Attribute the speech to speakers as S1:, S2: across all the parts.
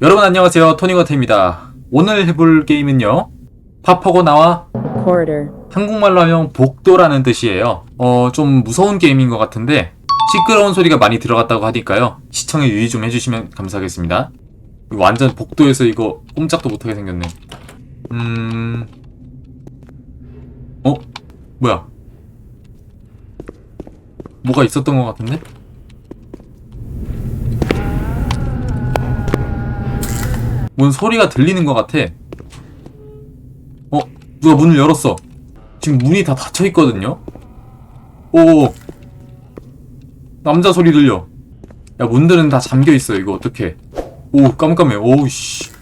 S1: 여러분 안녕하세요. 토니거트입니다. 오늘 해볼 게임은요. 파퍼고 나와 한국말로 하면 복도라는 뜻이에요. 어 좀 무서운 게임인 것 같은데 시끄러운 소리가 많이 들어갔다고 하니까요. 시청에 유의 좀 해주시면 감사하겠습니다. 완전 복도에서 이거 꼼짝도 못하게 생겼네. 음... 어? 뭐야? 뭐가 있었던 것 같은데? 뭔 소리가 들리는 것 같아. 어, 누가 문을 열었어. 지금 문이 다 닫혀 있거든요. 오, 남자 소리 들려. 야, 문들은 다 잠겨 있어. 이거 어떡해? 오, 깜깜해. 오우 씨.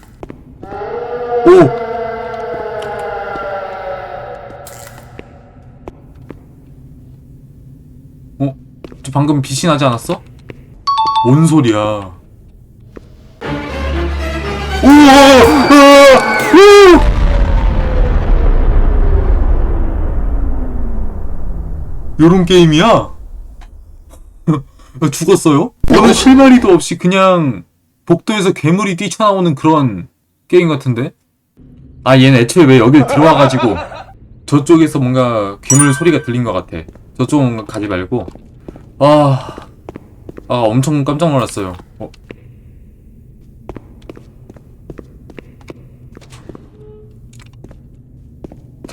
S1: 오. 어? 저 방금 빛이 나지 않았어? 뭔 소리야? 요런 게임이야? 죽었어요? 어느 실마리도 없이 그냥 복도에서 괴물이 뛰쳐나오는 그런 게임 같은데? 아 얘는 애초에 왜 여길 들어와가지고 저쪽에서 뭔가 괴물 소리가 들린 것 같아 저쪽은 가지 말고 아... 아 엄청 깜짝 놀랐어요 어?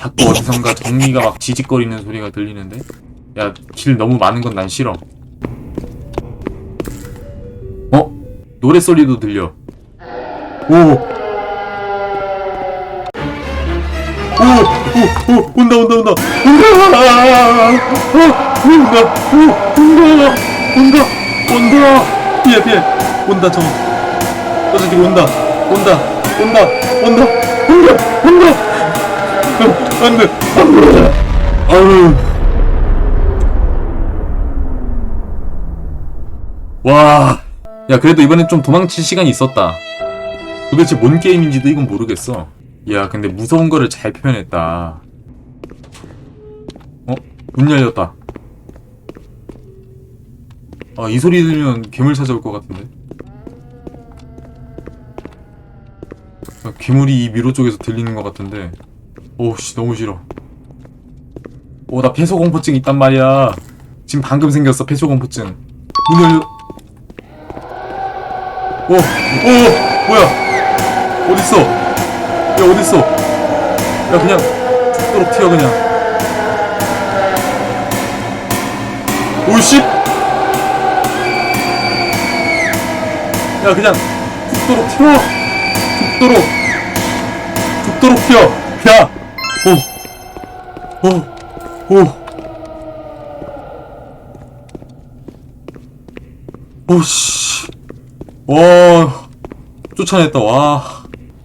S1: 자꾸 어디선가 정리가 막 지직거리는 소리가 들리는데? 야, 길 너무 많은 건 난 싫어. 어? 노래 소리도 들려. 오! 오! 오! 오! 온다, 온다, 온다! 온다! 아! 어! 온다! 오! 온다! 온다! 온다! 피해, 피해! 온다, 저거. 저 새끼 온다! 온다! 온다! 온다! 온다! 온다! 안 돼! 안 돼! 아유. 와. 야, 그래도 이번엔 좀 도망칠 시간이 있었다. 도대체 뭔 게임인지도 이건 모르겠어. 야, 근데 무서운 거를 잘 표현했다. 어? 문 열렸다. 아, 이 소리 들으면 괴물 찾아올 것 같은데? 아, 괴물이 이 미로 쪽에서 들리는 것 같은데. 오씨, 너무 싫어. 오, 나 폐소공포증 있단 말이야. 지금 방금 생겼어, 폐소공포증. 문 열려. 오, 오, 뭐야? 어딨어? 야, 어딨어? 야, 그냥 죽도록 튀어, 그냥. 오씨! 야, 그냥 죽도록 튀어! 죽도록! 죽도록 튀어! 야! 오! 오! 오! 오씨! 와, 쫓아냈다. 와,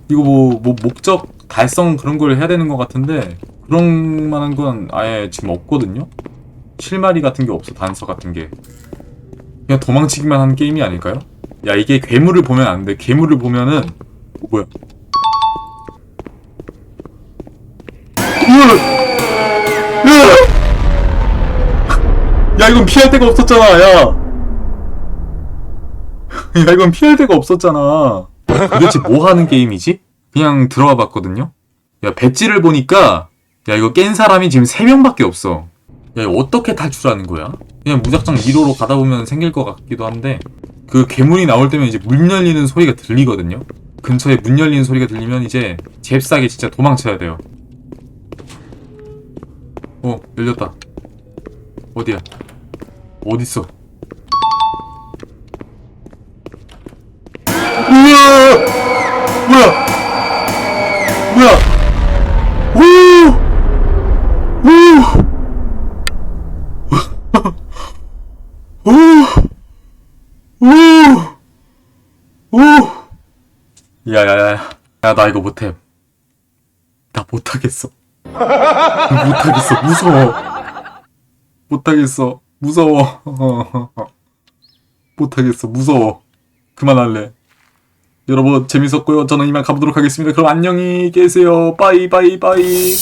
S1: 이거 뭐, 뭐 목적 달성 그런 걸 해야 되는 것 같은데 그런 만한 건 아예 지금 없거든요. 실마리 같은 게 없어. 단서 같은 게. 그냥 도망치기만 하는 게임이 아닐까요? 야, 이게 괴물을 보면 안 돼. 괴물을 보면은 어, 뭐야? 야, 이건 피할 데가 없었잖아. 야. 야 이건 피할 데가 없었잖아 도대체 뭐 하는 게임이지? 그냥 들어와 봤거든요 야 배지를 보니까 야 이거 깬 사람이 지금 3명밖에 없어 야 어떻게 탈출하는 거야? 그냥 무작정 미로로 가다 보면 생길 것 같기도 한데 그 괴물이 나올 때면 이제 문 열리는 소리가 들리거든요 근처에 문 열리는 소리가 들리면 이제 잽싸게 진짜 도망쳐야 돼요 어 열렸다 어디야 어딨어! 뭐야? 뭐야? 오! 오! 오! 오! 오! 야야야. 야, 나 이거 못해. 나 못하겠어. 못하겠어. 무서워. 못하겠어. 무서워. 못하겠어. 무서워. 그만할래. 여러분 재밌었고요. 저는 이만 가보도록 하겠습니다. 그럼 안녕히 계세요. 빠이 빠이 빠이.